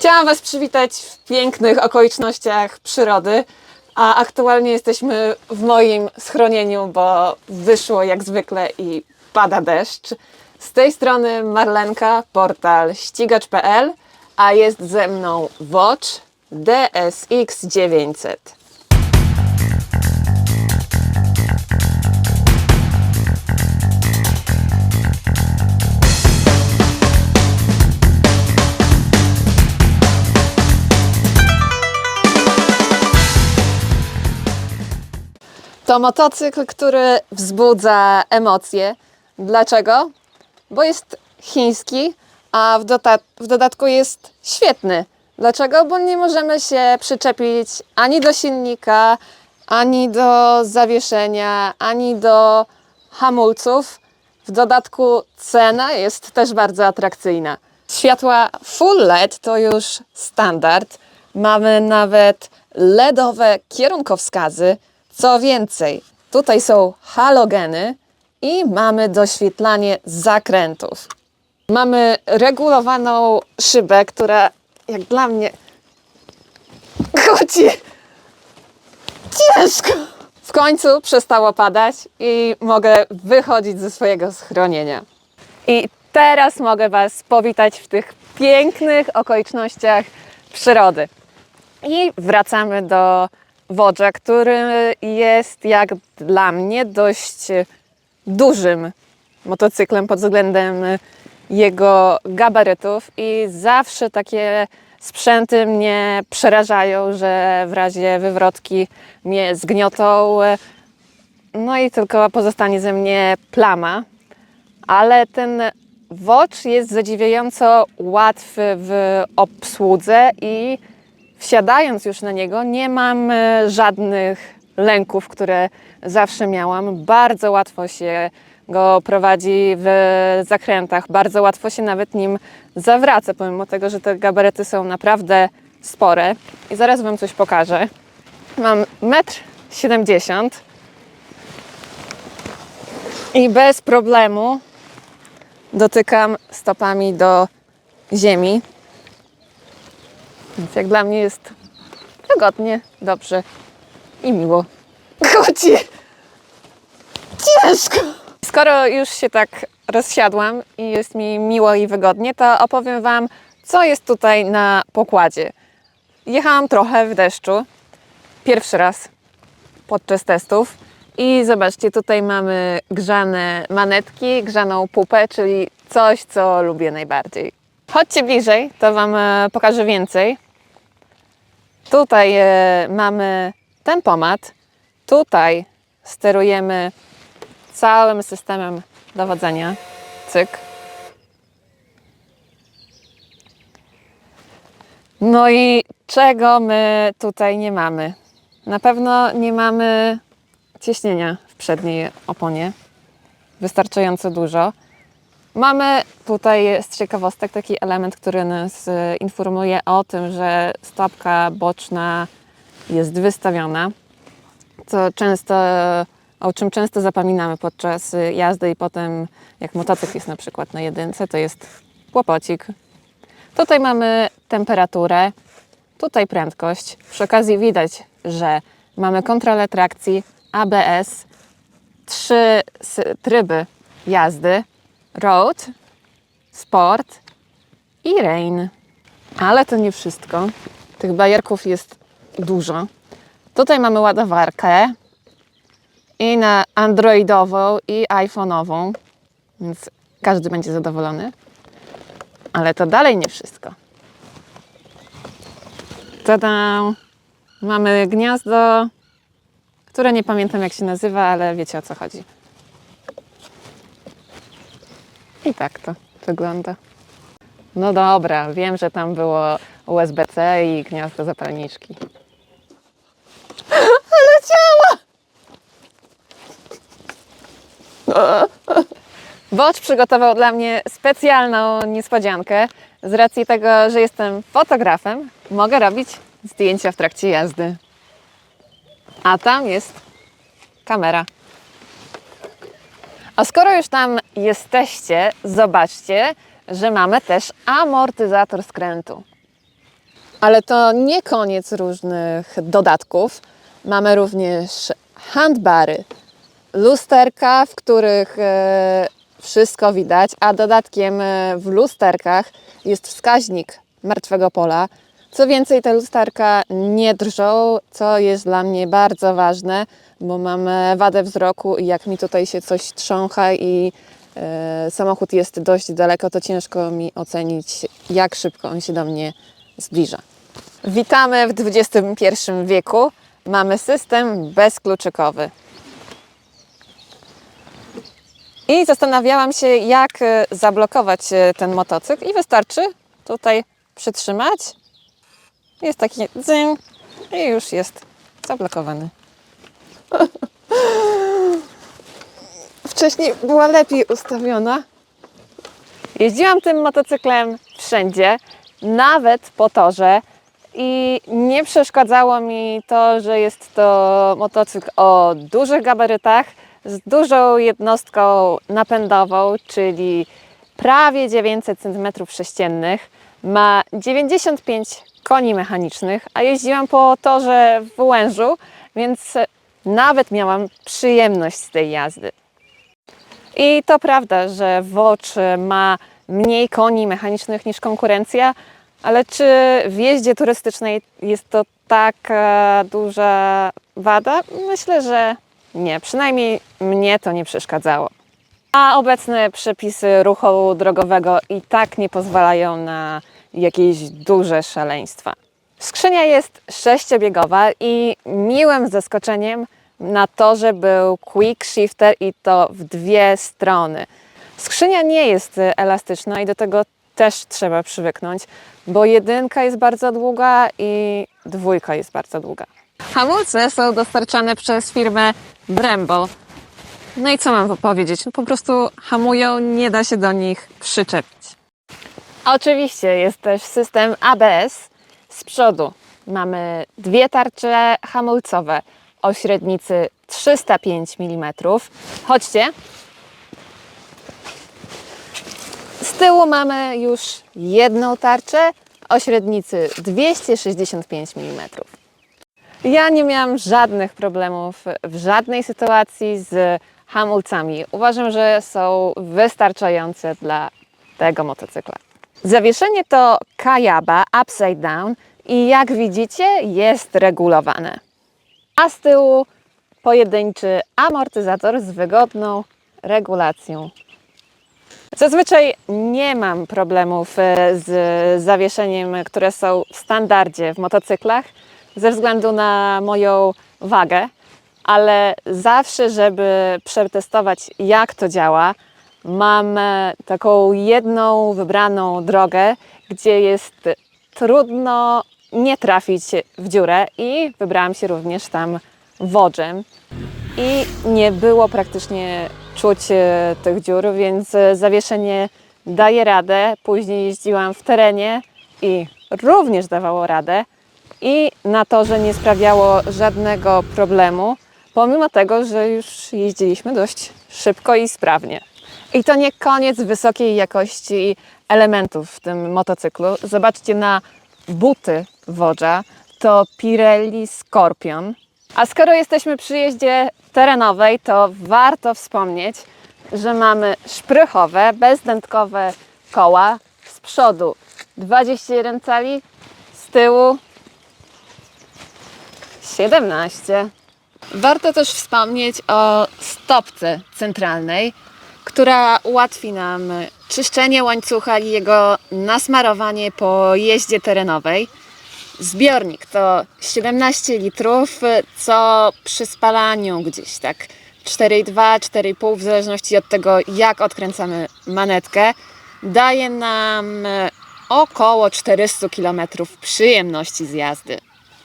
Chciałam Was przywitać w pięknych okolicznościach przyrody, a aktualnie jesteśmy w moim schronieniu, bo wyszło jak zwykle i pada deszcz. Z tej strony Marlenka, portal ścigacz.pl, a jest ze mną Watch DSX900. To motocykl, który wzbudza emocje. Dlaczego? Bo jest chiński, a w, w dodatku jest świetny. Dlaczego? Bo nie możemy się przyczepić ani do silnika, ani do zawieszenia, ani do hamulców. W dodatku cena jest też bardzo atrakcyjna. Światła full LED to już standard. Mamy nawet LEDowe kierunkowskazy. Co więcej, tutaj są halogeny i mamy doświetlanie zakrętów. Mamy regulowaną szybę, która jak dla mnie chodzi ciężko. W końcu przestało padać i mogę wychodzić ze swojego schronienia. I teraz mogę Was powitać w tych pięknych okolicznościach przyrody. I wracamy do Wodża, który jest jak dla mnie dość dużym motocyklem pod względem jego gabarytów i zawsze takie sprzęty mnie przerażają, że w razie wywrotki mnie zgniotą. No i tylko pozostanie ze mnie plama. Ale ten Watch jest zadziwiająco łatwy w obsłudze i wsiadając już na niego, nie mam e, żadnych lęków, które zawsze miałam. Bardzo łatwo się go prowadzi w zakrętach, bardzo łatwo się nawet nim zawraca, pomimo tego, że te gabaryty są naprawdę spore. I zaraz Wam coś pokażę. Mam 1,70 m i bez problemu dotykam stopami do ziemi. Więc jak dla mnie jest wygodnie, dobrze i miło. Chodzi ciężko. Skoro już się tak rozsiadłam i jest mi miło i wygodnie, to opowiem Wam, co jest tutaj na pokładzie. Jechałam trochę w deszczu, pierwszy raz podczas testów. I zobaczcie, tutaj mamy grzane manetki, grzaną pupę, czyli coś, co lubię najbardziej. Chodźcie bliżej, to Wam e, pokażę więcej. Tutaj e, mamy tempomat. Tutaj sterujemy całym systemem dowodzenia. Cyk. No i czego my tutaj nie mamy? Na pewno nie mamy ciśnienia w przedniej oponie. Wystarczająco dużo. Mamy tutaj z ciekawostek taki element, który nas e, informuje o tym, że stopka boczna jest wystawiona, co często, o czym często zapominamy podczas jazdy i potem jak motocykl jest na przykład na jedynce, to jest kłopocik. Tutaj mamy temperaturę, tutaj prędkość. Przy okazji widać, że mamy kontrolę trakcji, ABS, trzy tryby jazdy, road, sport i rain. Ale to nie wszystko. Tych bajerków jest dużo. Tutaj mamy ładowarkę i na androidową i iPhone'ową, więc każdy będzie zadowolony. Ale to dalej nie wszystko. Tada! Mamy gniazdo, które nie pamiętam jak się nazywa, ale wiecie o co chodzi. I tak to wygląda. No dobra, wiem, że tam było USB-C i gniazdo zapalniczki. Ale działa! Watch przygotował dla mnie specjalną niespodziankę. Z racji tego, że jestem fotografem, mogę robić zdjęcia w trakcie jazdy. A tam jest kamera. A skoro już tam jesteście, zobaczcie, że mamy też amortyzator skrętu. Ale to nie koniec różnych dodatków. Mamy również handbary, lusterka, w których e, wszystko widać, a dodatkiem e, w lusterkach jest wskaźnik martwego pola. Co więcej, te lusterka nie drżą, co jest dla mnie bardzo ważne, bo mam e, wadę wzroku i jak mi tutaj się coś trzącha i e, samochód jest dość daleko, to ciężko mi ocenić, jak szybko on się do mnie zbliża. Witamy w XXI wieku. Mamy system bezkluczykowy. I zastanawiałam się, jak e, zablokować ten motocykl i wystarczy tutaj przytrzymać. Jest taki dzyń i już jest zablokowany. Wcześniej była lepiej ustawiona. Jeździłam tym motocyklem wszędzie, nawet po torze i nie przeszkadzało mi to, że jest to motocykl o dużych gabarytach z dużą jednostką napędową, czyli prawie 900 cm3. Ma 95 koni mechanicznych, a jeździłam po torze w Łężu, więc nawet miałam przyjemność z tej jazdy. I to prawda, że Watch ma mniej koni mechanicznych niż konkurencja, ale czy w jeździe turystycznej jest to taka duża wada? Myślę, że nie. Przynajmniej mnie to nie przeszkadzało. A obecne przepisy ruchu drogowego i tak nie pozwalają na jakieś duże szaleństwa. Skrzynia jest sześciobiegowa i miłym zaskoczeniem na torze był quick shifter i to w dwie strony. Skrzynia nie jest y, elastyczna i do tego też trzeba przywyknąć, bo jedynka jest bardzo długa i dwójka jest bardzo długa. Hamulce są dostarczane przez firmę Brembo. No i co mam powiedzieć? No po prostu hamują, nie da się do nich przyczepić. Oczywiście jest też system ABS. Z przodu mamy dwie tarcze hamulcowe o średnicy 305 mm. Chodźcie. Z tyłu mamy już jedną tarczę o średnicy 265 mm. Ja nie miałam żadnych problemów w żadnej sytuacji z hamulcami. Uważam, że są wystarczające dla tego motocykla. Zawieszenie to Kayaba Upside Down i jak widzicie jest regulowane. A z tyłu pojedynczy amortyzator z wygodną regulacją. Zazwyczaj nie mam problemów e, z zawieszeniem, które są w standardzie w motocyklach, ze względu na moją wagę, ale zawsze, żeby przetestować, jak to działa, mam taką jedną wybraną drogę, gdzie jest trudno nie trafić w dziurę i wybrałam się również tam wodzem. I nie było praktycznie czuć e, tych dziur, więc e, zawieszenie daje radę. Później jeździłam w terenie i również dawało radę. I na torze nie sprawiało żadnego problemu, pomimo tego, że już jeździliśmy dość szybko i sprawnie. I to nie koniec wysokiej jakości elementów w tym motocyklu. Zobaczcie na buty wodza. To Pirelli Scorpion. A skoro jesteśmy przy jeździe terenowej, to warto wspomnieć, że mamy szprychowe, bezdętkowe koła. Z przodu 21 cali, z tyłu 17. Warto też wspomnieć o stopce centralnej, która ułatwi nam czyszczenie łańcucha i jego nasmarowanie po jeździe terenowej. Zbiornik to 17 litrów, co przy spalaniu gdzieś tak 4,2, 4,5 w zależności od tego jak odkręcamy manetkę, daje nam około 400 km przyjemności z jazdy.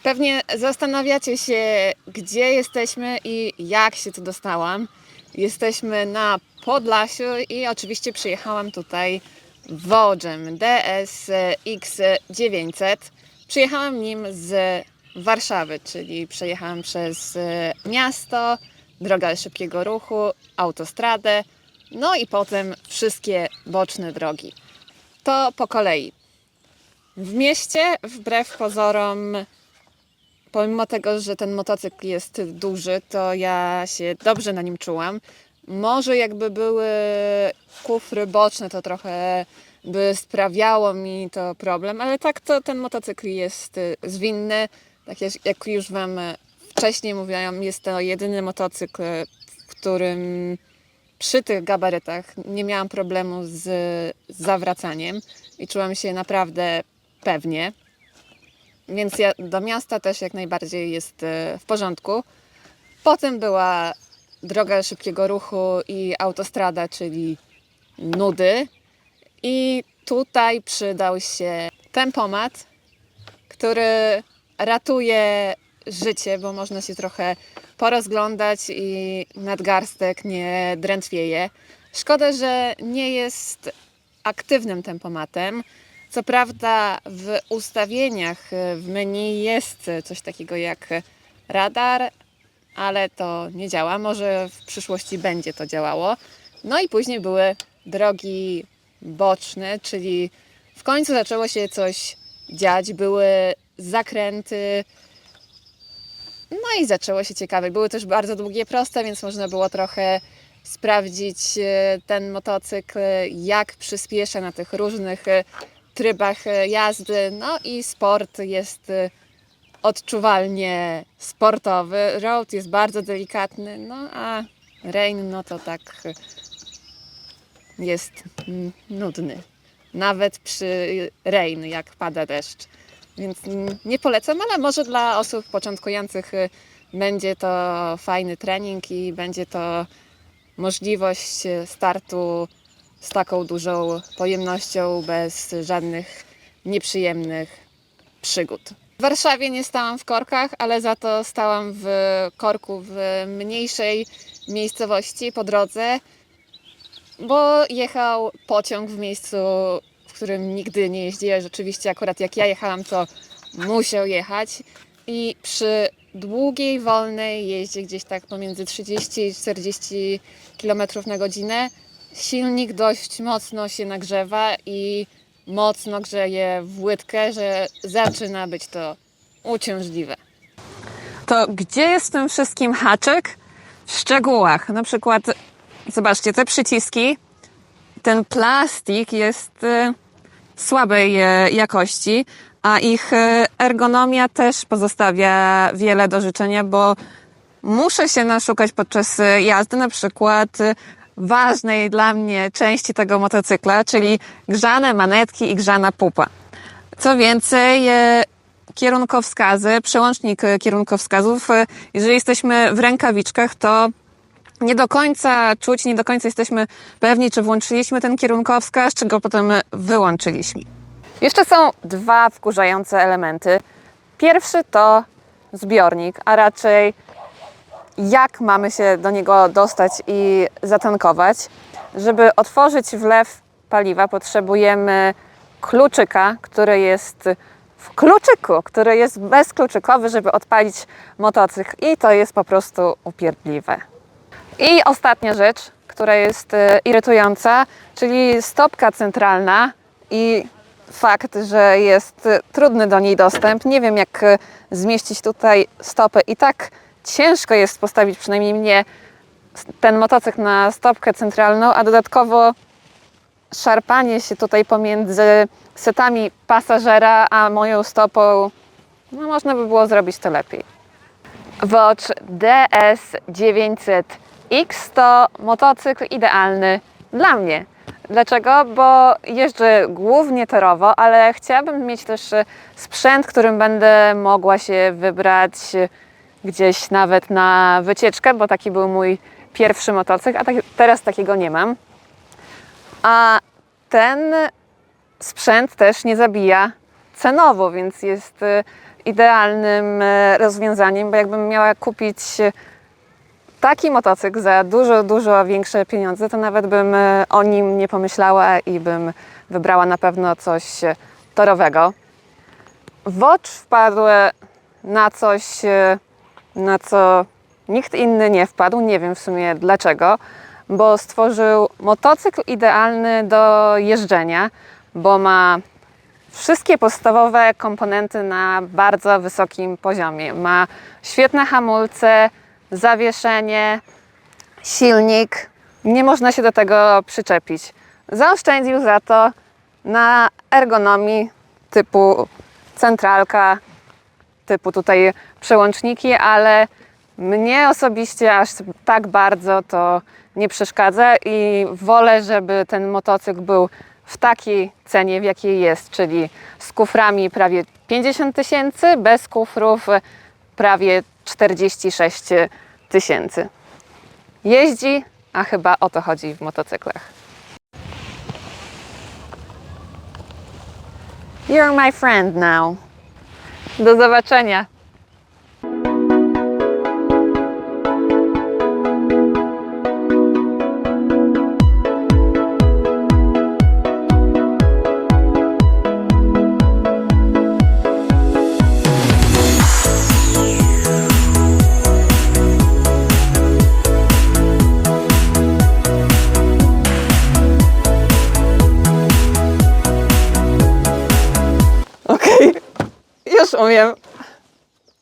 Pewnie zastanawiacie się, gdzie jesteśmy i jak się tu dostałam. Jesteśmy na Podlasiu i oczywiście przyjechałam tutaj Wodzem DSX900. Przyjechałam nim z Warszawy, czyli przejechałam przez e, miasto, drogę szybkiego ruchu, autostradę, no i potem wszystkie boczne drogi. To po kolei. W mieście, wbrew pozorom, pomimo tego, że ten motocykl jest duży, to ja się dobrze na nim czułam. Może jakby były kufry boczne, to trochę by sprawiało mi to problem, ale tak to ten motocykl jest y, zwinny. Tak jak, już Wam wcześniej mówiłam, jest to jedyny motocykl, w którym przy tych gabarytach nie miałam problemu z zawracaniem i czułam się naprawdę pewnie. Więc ja, do miasta też jak najbardziej jest e, w porządku. Potem była droga szybkiego ruchu i autostrada, czyli nudy. I tutaj przydał się tempomat, który ratuje życie, bo można się trochę porozglądać i nadgarstek nie drętwieje. Szkoda, że nie jest aktywnym tempomatem. Co prawda w ustawieniach y, w menu jest coś takiego jak radar, ale to nie działa. Może w przyszłości będzie to działało. No i później były drogi boczne, czyli w końcu zaczęło się coś dziać. Były zakręty, no i zaczęło się ciekawe. Były też bardzo długie, proste, więc można było trochę sprawdzić e, ten motocykl, jak przyspiesza na tych różnych e, trybach e, jazdy. No i sport jest e, odczuwalnie sportowy. Road jest bardzo delikatny, no a rain no to tak e, jest mm, nudny. Nawet przy rain, jak pada deszcz. Więc mm, nie polecam, ale może dla osób początkujących będzie to fajny trening i będzie to możliwość startu z taką dużą pojemnością, bez żadnych nieprzyjemnych przygód. W Warszawie nie stałam w korkach, ale za to stałam w korku w mniejszej miejscowości po drodze, bo jechał pociąg w miejscu, w którym nigdy nie jeździłem. Rzeczywiście, akurat jak ja jechałam, to musiał jechać. I przy długiej, wolnej jeździe, gdzieś tak pomiędzy 30 i 40 km na godzinę, silnik dość mocno się nagrzewa i mocno grzeje w łydkę, że zaczyna być to uciążliwe. To gdzie jest w tym wszystkim haczyk? W szczegółach. Na przykład, zobaczcie, te przyciski, ten plastik jest y, słabej e, jakości, a ich e, ergonomia też pozostawia wiele do życzenia, bo muszę się naszukać podczas jazdy na przykład ważnej dla mnie części tego motocykla, czyli grzane manetki i grzana pupa. Co więcej, e, kierunkowskazy, przełącznik e, kierunkowskazów, e, jeżeli jesteśmy w rękawiczkach, to nie do końca czuć, nie do końca jesteśmy pewni, czy włączyliśmy ten kierunkowskaz, czy go potem wyłączyliśmy. Jeszcze są dwa wkurzające elementy. Pierwszy to zbiornik, a raczej jak mamy się do niego dostać i zatankować. Żeby otworzyć wlew paliwa, potrzebujemy kluczyka, który jest w kluczyku, który jest bezkluczykowy, żeby odpalić motocykl, i to jest po prostu upierdliwe. I ostatnia rzecz, która jest e, irytująca, czyli stopka centralna i fakt, że jest trudny do niej dostęp. Nie wiem, jak e, zmieścić tutaj stopę i tak ciężko jest postawić przynajmniej mnie ten motocykl na stopkę centralną, a dodatkowo szarpanie się tutaj pomiędzy setami pasażera a moją stopą, no można by było zrobić to lepiej. Watch DS900X to motocykl idealny dla mnie. Dlaczego? Bo jeżdżę głównie torowo, ale chciałabym mieć też sprzęt, którym będę mogła się wybrać gdzieś nawet na wycieczkę, bo taki był mój pierwszy motocykl, a tak, teraz takiego nie mam. A ten sprzęt też nie zabija cenowo, więc jest e, idealnym e, rozwiązaniem, bo jakbym miała kupić taki motocykl za dużo, dużo większe pieniądze, to nawet bym e, o nim nie pomyślała i bym wybrała na pewno coś torowego. Watch wpadł na coś, na co nikt inny nie wpadł. Nie wiem w sumie dlaczego, bo stworzył motocykl idealny do jeżdżenia, bo ma wszystkie podstawowe komponenty na bardzo wysokim poziomie. Ma świetne hamulce, zawieszenie, silnik. Nie można się do tego przyczepić. Zaoszczędził za to na ergonomii typu centralka, typu tutaj przełączniki, ale mnie osobiście aż tak bardzo to nie przeszkadza i wolę, żeby ten motocykl był w takiej cenie, w jakiej jest, czyli z kuframi prawie 50 tysięcy, bez kufrów prawie 46 tysięcy. Jeździ, a chyba o to chodzi w motocyklach. You're my friend now. Do zobaczenia. obvia,